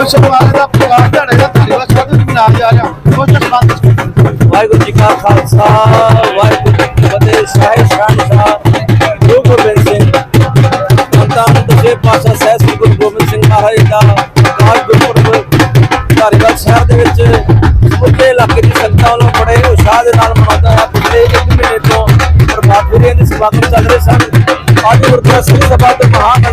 ਕੁਛ ਵਾਲੇ ਦਾ ਪਰਿਵਾਰ ਝੜੇ ਦਾ ਧਾਰੀਵਾਲ ਸਾਹਿਬ ਨੂੰ ਮਨਾਇਆ ਜਾ ਰਿਹਾ ਉਸ ਦੇ ਵਾਹਿਗੁਰੂ ਜੀ ਕਾ ਖਾਲਸਾ, ਵਾਹਿਗੁਰੂ ਜੀ ਕੀ ਫਤਿਹ ਸਾਹਿਬ ਸ਼ਾਨਸ਼ਾਹ ਗੁਰੂ ਗੋਬਿੰਦ ਸਿੰਘ। ਸੰਤਾਨ ਦਸੇ ਪਾਸ਼ਾ ਸਾਹਿਬ ਸ੍ਰੀ ਗੁਰੂ ਗੋਬਿੰਦ ਸਿੰਘ ਮਹਾਰਾਜ ਦਾ ਕਾਲ ਗੁਰਪੁਰਬ ਧਾਰੀਵਾਲ ਸ਼ਹਿਰ ਦੇ ਵਿੱਚ ਉੱਤੇ ਇਲਾਕੇ ਦੀ ਸੰਗਤਾਂ ਵੱਲੋਂ ਬੜੇ ਉਤਸ਼ਾਹ ਦੇ ਨਾਲ ਮਨਾਉਂਦਾ ਹੈ ਪਿਛਲੇ ਇੱਕ ਮਹੀਨੇ ਤੋਂ ਪ੍ਰਭਾਤ ਫੇਰੀਆਂ ਦੇ ਸਮਾਗਮ ਚੱਲ ਰਹੇ ਸਨ। ਅੱਜ ਗੁਰਦੁਆਰਾ ਸਿੰਘ ਸਭਾ ਤੇ ਮਹਾਨਗਰ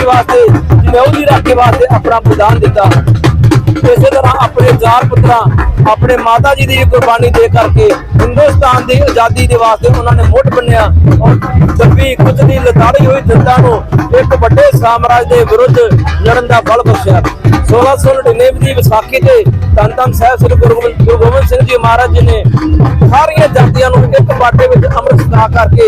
ਰਾਖੀ ਵਾਸਤੇ ਜਨੇਊ ਦੀ ਰਾਖੀ ਵਾਸਤੇ ਆਪਣਾ ਬਲੀਦਾਨ ਦਿੱਤਾ। ਇਸੇ ਤਰ੍ਹਾਂ ਆਪਣੇ ਚਾਰ ਪੁੱਤਰਾਂ, ਆਪਣੇ ਮਾਤਾ ਜੀ ਦੀ ਕੁਰਬਾਨੀ ਦੇ ਕਰਕੇ ਹਿੰਦੁਸਤਾਨ ਦੀ ਆਜ਼ਾਦੀ ਦੇ ਵਾਸਤੇ ਉਹਨਾਂ ਨੇ ਮੁੱਢ ਬੰਨਿਆ ਔਰ ਦੱਬੀ ਕੁਚਲੀ ਲਤਾੜੀ ਹੋਈ ਜਨਤਾ ਨੂੰ ਇੱਕ ਵੱਡੇ ਸਾਮਰਾਜ ਦੇ ਵਿਰੁੱਧ ਲੜਨ ਦਾ ਬਲ ਬਖਸ਼ਿਆ। 1699 ਦੀ ਵਿਸਾਖੀ ਤੇ ਧੰਨ ਧੰਨ ਸਾਹਿਬ ਸ੍ਰੀ ਗੁਰੂ ਗੋਬਿੰਦ ਸਿੰਘ ਜੀ ਮਹਾਰਾਜ ਜੀ ਨੇ ਸਾਰੀਆਂ ਜਾਤੀਆਂ ਨੂੰ ਇੱਕ ਬਾਟੇ ਵਿੱਚ ਅੰਮ੍ਰਿਤ ਛਕਾ ਕਰਕੇ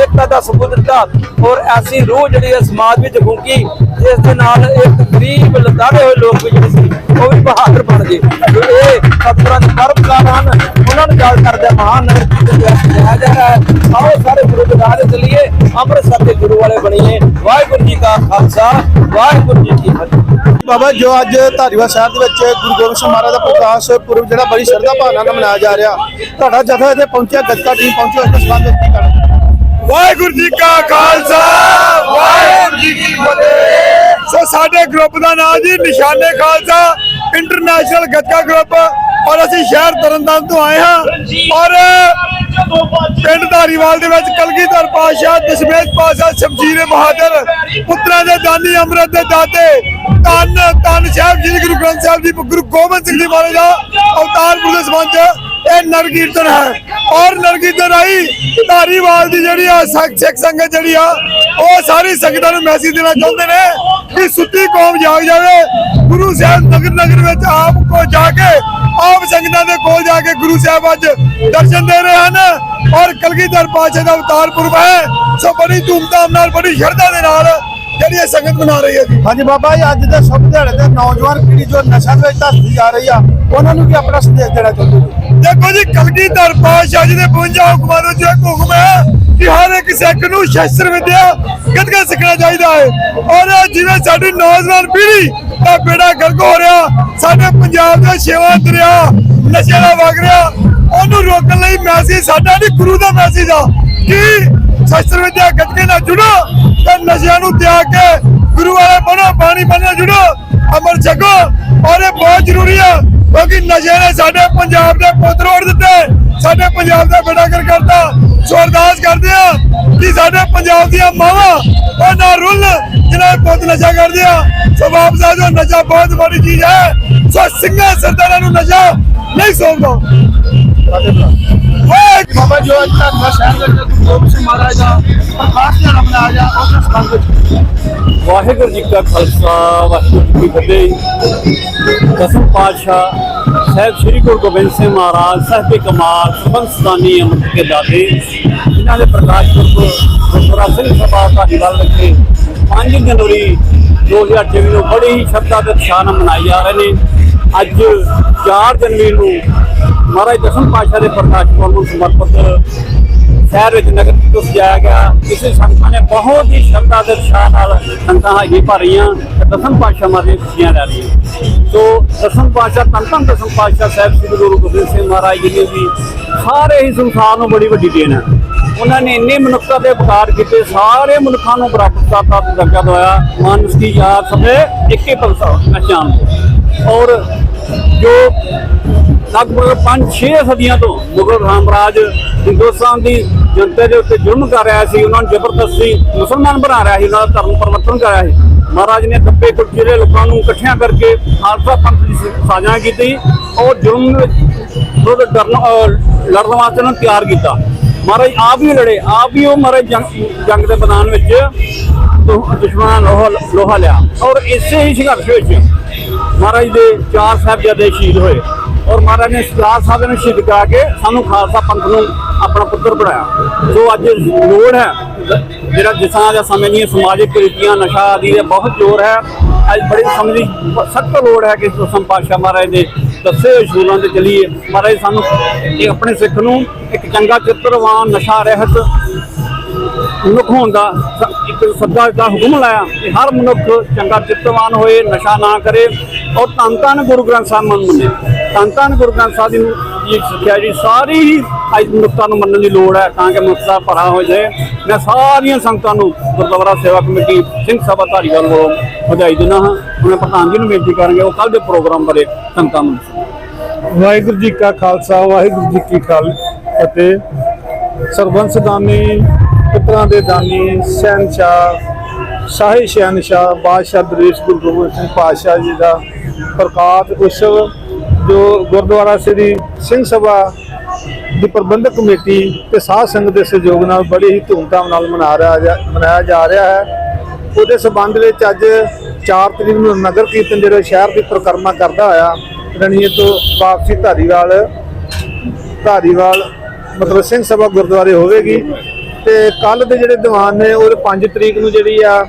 ਏਕਤਾ ਦਾ ਸਬੂਤ ਦਿੱਤਾ ਔਰ ਐਸੀ ਰੂਹ ਜਿਹੜੀ ਹੈ ਸਮਾਜ ਵਿੱਚ ਫੂਕੀ, ਜਿਸ ਦੇ ਨਾਲ ਇੱਕ ਗਰੀਬ, ਲਤਾੜੇ ਹੋਏ ਲੋਕ ਵੀ ਜਿਹੜੇ ਸੀ, ਉਹ ਵੀ ਬਹਾਦਰ ਬਣ ਗਏ। ਜੋ ਇਹ ਸਤਿਗੁਰਾਂ ਦੇ ਪਰਮਕਾਰ ਹਨ ਉਹਨਾਂ ਨੂੰ ਯਾਦ ਕਰਦੇ ਮਹਾਨ ਦੇ ਲਿਆ ਜਾ ਰਿਹਾ ਹੈ। ਆਓ ਸਾਰੇ ਗੁਰੂ ਦੇ ਰਾਹ ਤੇ ਚੱਲੀਏ ਅੰਮ੍ਰਿਤਸਰ ਦੇ ਗੁਰੂ ਵਾਲੇ ਬਣੀਏ। ਵਾਹਿਗੁਰੂ ਜੀ ਕਾ ਖਾਲਸਾ ਵਾਹਿਗੁਰੂ ਜੀ ਕੀ ਫਤਿਹ। ਬਾਬਾ ਜੋ ਅੱਜ ਧਾਰੀਵਾਲ ਸਾਹਿਬ ਦੇ ਵਿੱਚ ਗੁਰੂ ਗੋਬਿੰਦ ਸਿੰਘ ਮਹਾਰਾਜ ਦਾ ਪ੍ਰਕਾਸ਼ ਪੁਰਬ ਜਿਹੜਾ ਬੜੀ ਸ਼ਰਧਾ ਭਾਵਨਾ ਨਾਲ ਮਨਾਇਆ ਜਾ ਰਿਹਾ ਤੁਹਾਡਾ ਜਥਾ ਇੱਥੇ ਪਹੁੰਚਿਆ ਗੱਤਕਾ ਟੀਮ ਪਹੁੰਚੀ ਉਸ ਦੇ ਸੰਬੰਧ ਵਿੱਚ ਕੀ ਕਹਿਣਾ? ਵਾਹਿਗੁਰੂ ਜੀ ਕਾ ਖਾਲਸਾ ਵਾਹਿਗੁਰੂ ਜੀ ਕੀ ਫਤਿਹ। ਸੋ ਸਾਡੇ ਗਰੁੱਪ ਦਾ ਨਾਮ ਜੀ ਨਿਸ਼ਾਨੇ ਖਾਲਸਾ। ਇੰਟਰਨੈਸ਼ਨਲ ਗੱਤਕਾ ਗਰੁੱਪ ਔਰ ਅਸੀਂ ਸ਼ਹਿਰ ਤਰਨਤਾਰਨ ਤੋਂ ਆਏ ਹਾਂ। ਔਰ ਪਿੰਡ ਧਾਰੀਵਾਲ ਦੇ ਵਿੱਚ ਕਲਗੀਧਰ ਪਾਤਸ਼ਾਹ, ਦਸ਼ਮੇਸ਼ ਪਾਤਸ਼ਾਹ, ਸ਼ਮਸ਼ੀਰ ਬਹਾਦਰ, ਪੁੱਤਰਾਂ ਦੇ ਦਾਨੀ ਅੰਮ੍ਰਿਤ ਦੇ ਦਾਤੇ, ਧੰਨ ਧੰਨ ਸਾਹਿਬ ਜੀ ਗੁਰੂ ਗ੍ਰੰਥ ਸਾਹਿਬ ਜੀ, ਗੁਰੂ ਗੋਬਿੰਦ ਸਿੰਘ ਜੀ ਮਹਾਰਾਜ ਦਾ ਅਵਤਾਰ ਪੁਰਖ ਸੰਬੰਧ ਇਹ ਨਰ ਕੀਰਤਨ ਹੈ। ਔਰ ਨਰ ਕੀਰਤਨ ਆਈ, ਧਾਰੀਵਾਲ ਦੀ ਜਿਹੜੀ ਆ ਸਿੱਖ ਸੰਗਤ ਜਿਹੜੀ ਆ, ਉਹ ਸਾਰੀ ਸੰਗਤਾਂ ਨੂੰ ਮੈਸੇਜ ਦੇਣਾ ਚਾਹੁੰਦੇ ਨੇ ਕਿ ਸੁੱਤੀ ਕੌਮ ਜਾਗ ਜਾਵੇ ਗੁਰੂ ਸਾਹਿਬ ਨਗਰ ਨਗਰ ਵਿੱਚ ਆਪ ਕੋ ਜਾ ਕੇ ਆਪ ਸੰਗਤਾਂ ਦੇ ਕੋਲ ਜਾ ਕੇ ਗੁਰੂ ਸਾਹਿਬ ਅੱਜ ਦਰਸ਼ਨ ਦੇ ਰਹੇ ਹਨ। ਔਰ ਕਲਗੀਧਰ ਪਾਤਸ਼ਾਹ ਦਾ ਅਵਤਾਰ ਪੁਰਬ ਹੈ। ਸੋ ਬੜੀ ਧੂਮਧਾਮ ਨਾਲ ਬੜੀ ਸ਼ਰਧਾ ਦੇ ਨਾਲ ਜਿਹੜੀ ਇਹ ਸੰਗਤ ਮਨਾ ਰਹੀ ਹੈ ਜੀ। ਹਾਂਜੀ ਬਾਬਾ ਜੀ ਅੱਜ ਦੇ ਸ਼ੁਭ ਦਿਹਾੜੇ ਤੇ ਨੌਜਵਾਨ ਪੀੜ੍ਹੀ ਜੋ ਨਸ਼ਾ ਵਿੱਚ ਧੱਸਦੀ ਜਾ ਰਹੀ ਆ ਉਹਨਾਂ ਨੂੰ ਵੀ ਆਪਣਾ ਸੰਦੇਸ਼ ਦੇਣਾ ਚਾਹੁੰਦੇ ਜੀ ਦੇਖੋ ਜੀ ਕਲਗੀਧਰ ਪਾਤਸ਼ਾਹ ਜੀ ਦੇ 52 ਹੁਕਮਾਂ ਜੋ ਇੱਕ ਹੁਕਮ ਹੈ ਕਿ ਹਰ ਇੱਕ ਸਿੱਖ ਨੂੰ ਸ਼ਸਤਰ ਵਿਦਿਆ ਗੱਤਕਾ ਸਿੱਖਣਾ ਚਾਹੀਦਾ ਹੈ। ਔਰ ਜਿਵੇਂ ਸਾਡੀ ਨੌਜਵਾਨ ਪੀੜ੍ਹੀ ਦਾ ਬੇੜਾ ਗਰਕ ਹੋ ਰਿਹਾ, ਸਾਡੇ ਪੰਜਾਬ ਦਾ ਛੇਵਾਂ ਦਰਿਆ ਨਸ਼ੇ ਦਾ ਵਗ ਰਿਹਾ, ਉਹਨੂੰ ਰੋਕਣ ਲਈ ਮੈਸੇਜ ਸਾਡਾ ਨਹੀਂ, ਗੁਰੂ ਦਾ ਮੈਸੇਜ ਆ। ਕਿ ਸ਼ਸਤਰ ਵਿਦਿਆ ਗੱਤਕੇ ਨਾਲ ਜੁੜੋ, ਤੇ ਨਸ਼ਿਆਂ ਨੂੰ ਤਿਆਗ ਕੇ ਗੁਰੂ ਵਾਲੇ ਬਣੋ, ਬਾਣੀ ਬਣੋ, ਜੁੜੋ, ਅਮਰ ਛਕੋ। ਔਰ ਇਹ ਬਹੁਤ ਜ਼ਰੂਰੀ ਆ, ਕਿਉਂਕਿ ਨਸ਼ੇ ਨੇ ਸਾਡੇ ਪੰਜਾਬ ਦੇ ਪੁੱਤ ਰੋੜ ਦਿੱਤੇ, ਸਾਡੇ ਪੰਜਾਬ ਦਾ ਬੇੜਾ ਕਰ ਕਰਤਾ। ਸੋ ਅਰਦਾਸ ਕਰਦੇ ਆ ਕਿ ਸਾਡੇ ਪੰਜਾਬ ਦੀਆਂ ਮਾਵਾਂ ਉਹ ਨਾ ਰੁੱਲ ਜਿਨ੍ਹਾਂ ਦੇ ਪੁੱਤ ਨਸ਼ਾ ਕਰਦੇ ਆ। ਸੋ ਵਾਪਸ ਆ ਜਾਓ ਨਸ਼ਾ ਬਹੁਤ ਬੜੀ ਚੀਜ਼ ਹੈ। ਸੋ ਸਿੰਘਾਂ ਸਰਦਾਰਾਂ ਨੂੰ ਨਸ਼ਾ ਨਹੀਂ ਓਏ! ਬਾਬਾ ਜੋ ਅੱਜ ਧਾਰੀਵਾਲ ਸਾਹਿਬ ਦੇ ਵਿੱਚ ਗੋਬਿੰਦ ਸਿੰਘ ਮਹਾਰਾਜ ਦਾ ਪ੍ਰਕਾਸ਼ ਦਿਹਾੜਾ ਮਨਾਇਆ ਜਾ ਉਸ ਦੇ ਸੰਬੰਧ ਵਿੱਚ? ਵਾਹਿਗੁਰੂ ਜੀ ਕਾ ਖਾਲਸਾ ਵਾਹਿਗੁਰੂ ਜੀ ਕੀ ਫਤਿਹ। ਦਸਮ ਪਾਤਸ਼ਾਹ ਸਾਹਿਬ ਸ੍ਰੀ ਗੁਰੂ ਗੋਬਿੰਦ ਸਿੰਘ ਮਹਾਰਾਜ ਸਾਹਿਬੇ ਕਮਾਲ ਸਰਬੰਸਦਾਨੀ ਅੰਮ੍ਰਿਤ ਕੇ ਦਾਤੇ ਇਹਨਾਂ ਦੇ ਪ੍ਰਕਾਸ਼ ਪੁਰਬ ਸਿੰਘ ਸਭਾ ਧਾਰੀਵਾਲ ਵਿਖੇ 5 ਜਨਵਰੀ 2024 ਨੂੰ ਬੜੀ ਹੀ ਸ਼ਰਧਾ ਤੇ ਉਤਸ਼ਾਹ ਨਾਲ ਮਨਾਏ ਜਾ ਰਹੇ ਨੇ। ਅੱਜ 4 ਜਨਵਰੀ ਨੂੰ ਮਹਾਰਾਜ ਦਸਮ ਪਾਤਸ਼ਾਹ ਦੇ ਪ੍ਰਕਾਸ਼ ਪੁਰਬ ਨੂੰ ਸਮਰਪਿਤ ਸ਼ਹਿਰ ਵਿੱਚ ਨਗਰ ਕੀਰਤਨ ਸਜਾਇਆ ਗਿਆ। ਕਿਸੇ ਸੰਗਤਾਂ ਨੇ ਬਹੁਤ ਹੀ ਸ਼ਰਧਾ ਦੇ ਉਤਸ਼ਾਹ ਨਾਲ ਸੰਗਤਾਂ ਹਾਜ਼ਰੀ ਭਰ ਰਹੀਆਂ ਤੇ ਦਸਮ ਪਾਤਸ਼ਾਹ ਮਾਰੇ ਖੁਸ਼ੀਆਂ ਲੈ ਰਹੀਆਂ। ਸੋ ਦਸਮ ਪਾਤਸ਼ਾਹ, ਧੰਨ ਧੰਨ ਦਸਮ ਪਾਤਸ਼ਾਹ ਸਾਹਿਬ ਸ੍ਰੀ ਗੁਰੂ ਗੋਬਿੰਦ ਸਿੰਘ ਮਹਾਰਾਜ ਜੀ ਨੇ ਵੀ ਸਾਰੇ ਹੀ ਸੰਸਾਰ ਨੂੰ ਬੜੀ ਵੱਡੀ ਦੇਣ ਹੈ। ਉਹਨਾਂ ਨੇ ਇੰਨੇ ਮਨੁੱਖਤਾ ਦੇ ਉਪਕਾਰ ਕੀਤੇ, ਸਾਰੇ ਮਨੁੱਖਾਂ ਨੂੰ ਬਰਾਬਰਤਾ ਦਾ ਦਰਜਾ ਦਵਾਇਆ ਮਾਨਸ ਕੀ ਯਾਦ ਸਭੇ ਇੱਕੇ ਪਲਸਾ ਨਸ਼ਾਨ ਔਰ ਜੋ ਲਗਭਗ 5-6 ਸਦੀਆਂ ਤੋਂ ਮੁਗਲ ਸਾਮਰਾਜ ਹਿੰਦੁਸਤਾਨ ਦੀ ਜਨਤਾ ਦੇ ਉੱਤੇ ਜ਼ੁਲਮ ਕਰ ਰਿਹਾ ਸੀ, ਉਹਨਾਂ ਨੂੰ ਜ਼ਬਰਦਸਤੀ ਮੁਸਲਮਾਨ ਬਣਾ ਰਿਹਾ ਸੀ, ਉਹਨਾਂ ਦਾ ਧਰਮ ਪਰਿਵਰਤਨ ਕਰ ਰਿਹਾ ਸੀ। ਮਹਾਰਾਜ ਨੇ ਦੱਬੇ ਦੇ ਲੋਕਾਂ ਨੂੰ ਇਕੱਠਿਆਂ ਕਰਕੇ ਖਾਲਸਾ ਪੰਥ ਦੀ ਸਾਜਨਾ ਕੀਤੀ ਔਰ ਜ਼ੁਲਮ ਵਿਰੁੱਧ ਡਰਨ ਲੜਨ ਵਾਸਤੇ ਉਹਨਾਂ ਤਿਆਰ ਕੀਤਾ। ਮਹਾਰਾਜ ਆਪ ਵੀ ਲੜੇ, ਆਪ ਵੀ ਉਹ ਮਹਾਰਾਜ ਜੰਗ ਜੰਗ ਦੇ ਮੈਦਾਨ ਵਿੱਚ ਦੁਸ਼ਮਣਾਂ ਲੋਹਾ ਲੋਹਾ ਲਿਆ ਔਰ ਇਸੇ ਹੀ ਸੰਘਰਸ਼ ਵਿੱਚ ਮਹਾਰਾਜ ਦੇ ਚਾਰ ਸਾਹਿਬਜ਼ਾਦੇ ਸ਼ਹੀਦ ਹੋਏ ਔਰ ਮਹਾਰਾਜ ਨੇ ਸਰਦਾਰ ਸਾਹਿਬ ਨੂੰ ਸ਼ਹੀਦ ਕਰਾ ਕੇ ਸਾਨੂੰ ਖਾਲਸਾ ਪੰਥ ਨੂੰ ਆਪਣਾ ਪੁੱਤਰ ਬਣਾਇਆ। ਸੋ ਅੱਜ ਲੋੜ ਹੈ, ਜਿਹੜਾ ਜਿਸ ਤਰ੍ਹਾਂ ਦੇ ਸਮੇਂ ਦੀਆਂ ਸਮਾਜਿਕ ਕੁਰੀਤੀਆਂ, ਨਸ਼ਾ ਆਦਿ ਦਾ ਬਹੁਤ ਜ਼ੋਰ ਹੈ, ਅੱਜ ਬੜੀ ਸਮੇਂ ਦੀ ਸਖਤ ਲੋੜ ਹੈ ਕਿ ਦਸਮ ਪਾਤਸ਼ਾਹ ਮਹਾਰਾਜ ਦੇ ਦੱਸੇ ਹੋਏ ਸ਼ੂਲਾਂ ਤੇ ਚੱਲੀਏ। ਮਹਾਰਾਜ ਸਾਨੂੰ ਇਹ ਆਪਣੇ ਸਿੱਖ ਨੂੰ ਇੱਕ ਚੰਗਾ ਚਿੱਤਰਵਾਨ ਨਸ਼ਾ ਰਹਿਤ ਮਨੁੱਖ ਹੋਣ ਦਾ ਇੱਕ ਸੱਦਾ ਦਾ ਹੁਕਮ ਲਾਇਆ ਕਿ ਹਰ ਮਨੁੱਖ ਚੰਗਾ ਚਿੱਤਵਾਨ ਹੋਏ, ਨਸ਼ਾ ਨਾ ਕਰੇ ਔਰ ਧੰਨ ਧੰਨ ਗੁਰੂ ਗ੍ਰੰਥ ਸਾਹਿਬ ਨੂੰ ਮੰਨੇ। ਸੰਤਾਂ ਗੁਰੂ ਗ੍ਰੰਥ ਸਾਹਿਬ ਦੀ ਜੀ ਸਿੱਖਿਆ ਜੀ, ਸਾਰੀ ਹੀ ਅੱਜ ਮਨੁੱਖਤਾ ਨੂੰ ਮੰਨਣ ਦੀ ਲੋੜ ਹੈ ਤਾਂ ਕਿ ਮਨੁੱਖਤਾ ਭਰਾ ਹੋ ਜਾਏ। ਮੈਂ ਸਾਰੀਆਂ ਸੰਗਤਾਂ ਨੂੰ ਗੁਰਦੁਆਰਾ ਸੇਵਾ ਕਮੇਟੀ, ਸਿੰਘ ਸਭਾ ਧਾਰੀਵਾਲ ਵੱਲੋਂ ਵਧਾਈ ਦਿੰਦਾ ਹਾਂ। ਮੈਂ ਪ੍ਰਧਾਨ ਜੀ ਨੂੰ ਬੇਨਤੀ ਕਰਾਂਗੇ, ਉਹ ਕੱਲ ਦੇ ਪ੍ਰੋਗਰਾਮ ਬਾਰੇ ਸੰਗਤਾਂ ਨੂੰ ਵਾਹਿਗੁਰੂ ਜੀ ਕਾ ਖਾਲਸਾ, ਵਾਹਿਗੁਰੂ ਜੀ ਕੀ ਖਾਲ ਅਤੇ ਸਰਬੰਸ ਦਾਨੀ, ਪਿਤਰਾਂ ਦੇ ਦਾਨੀ, ਸਹਿਨਸ਼ਾਹ, ਸ਼ਾਹੀ ਸ਼ਹਿਨਸ਼ਾਹ, ਬਾਦਸ਼ਾਹ ਦਰੇਸ਼ ਗੁਰੂ ਗੋਬਿੰਦ ਸਿੰਘ ਪਾਤਸ਼ਾਹ ਜੀ ਦਾ ਪ੍ਰਕਾਸ਼ ਉਤਸਵ ਜੋ ਗੁਰਦੁਆਰਾ ਸ੍ਰੀ ਸਿੰਘ ਸਭਾ ਦੀ ਪ੍ਰਬੰਧਕ ਕਮੇਟੀ ਤੇ ਸਾਧ ਸੰਗਤ ਦੇ ਸਹਿਯੋਗ ਨਾਲ ਬੜੀ ਹੀ ਧੂਮਧਾਮ ਨਾਲ ਮਨਾ ਰਿਹਾ ਜਾ- ਮਨਾਇਆ ਜਾ ਰਿਹਾ ਹੈ। ਉਹਦੇ ਸਬੰਧ ਵਿੱਚ ਅੱਜ 4 ਤਰੀਕ ਨੂੰ ਨਗਰ ਕੀਰਤਨ ਜਿਹੜਾ ਸ਼ਹਿਰ ਦੀ ਪ੍ਰਕਰਮਾ ਕਰਦਾ ਹੋਇਆ, ਰਣੀਏ ਤੋਂ ਵਾਪਸੀ ਧਾਰੀਵਾਲ ਧਾਰੀਵਾਲ ਮਤਲਬ ਸਿੰਘ ਸਭਾ ਗੁਰਦੁਆਰੇ ਹੋਵੇਗੀ ਤੇ ਕੱਲ ਦੇ ਜਿਹੜੇ ਦੀਵਾਨ ਨੇ, ਉਹ 5 ਤਰੀਕ ਨੂੰ ਜਿਹੜੀ ਆ,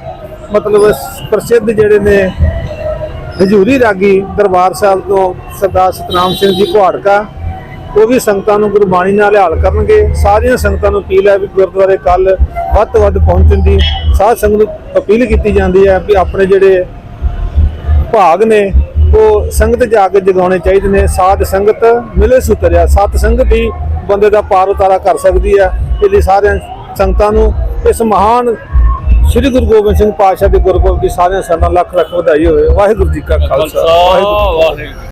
ਮਤਲਬ ਪ੍ਰਸਿੱਧ ਜਿਹੜੇ ਨੇ ਹਜੂਰੀ ਰਾਗੀ ਦਰਬਾਰ ਸਾਹਿਬ ਤੋਂ ਸਰਦਾਰ ਸਤਨਾਮ ਸਿੰਘ ਜੀ ਕੁਹਾੜਕਾ, ਉਹ ਵੀ ਸੰਗਤਾਂ ਨੂੰ ਗੁਰਬਾਣੀ ਨਾਲ ਹਾਲ ਕਰਨਗੇ। ਸਾਰੀਆਂ ਸੰਗਤਾਂ ਨੂੰ ਅਪੀਲ ਹੈ ਵੀ ਗੁਰਦੁਆਰੇ ਕੱਲ ਵੱਧ ਤੋਂ ਵੱਧ ਪਹੁੰਚਣ ਦੀ। ਸਾਧ ਸੰਗਤ ਨੂੰ ਅਪੀਲ ਕੀਤੀ ਜਾਂਦੀ ਹੈ ਵੀ ਆਪਣੇ ਜਿਹੜੇ ਭਾਗ ਨੇ, ਉਹ ਸੰਗਤ ਜਾ ਕੇ ਜਗਾਉਣੇ ਚਾਹੀਦੇ ਨੇ। ਸਾਧ ਸੰਗਤ ਮਿਲੇ ਸੁਤਰਿਆ। ਸਤ ਸੰਗਤ ਹੀ ਬੰਦੇ ਦਾ ਪਾਰ ਉਤਾਰਾ ਕਰ ਸਕਦੀ ਹੈ। ਇਸ ਲਈ ਸਾਰਿਆਂ ਸੰਗਤਾਂ ਨੂੰ ਇਸ ਮਹਾਨ ਸ੍ਰੀ ਗੁਰੂ ਗੋਬਿੰਦ ਸਿੰਘ ਪਾਤਸ਼ਾਹ ਦੇ ਗੁਰਪੁਰਬ ਦੀ ਸਾਰਿਆਂ ਸੰਗਤਾਂ ਲੱਖ ਲੱਖ ਵਧਾਈ ਹੋਵੇ। ਵਾਹਿਗੁਰੂ ਜੀ ਕਾ ਖਾਲਸਾ। ਵਾਹਿਗੁਰੂ ਵਾਹਿਗੁਰੂ।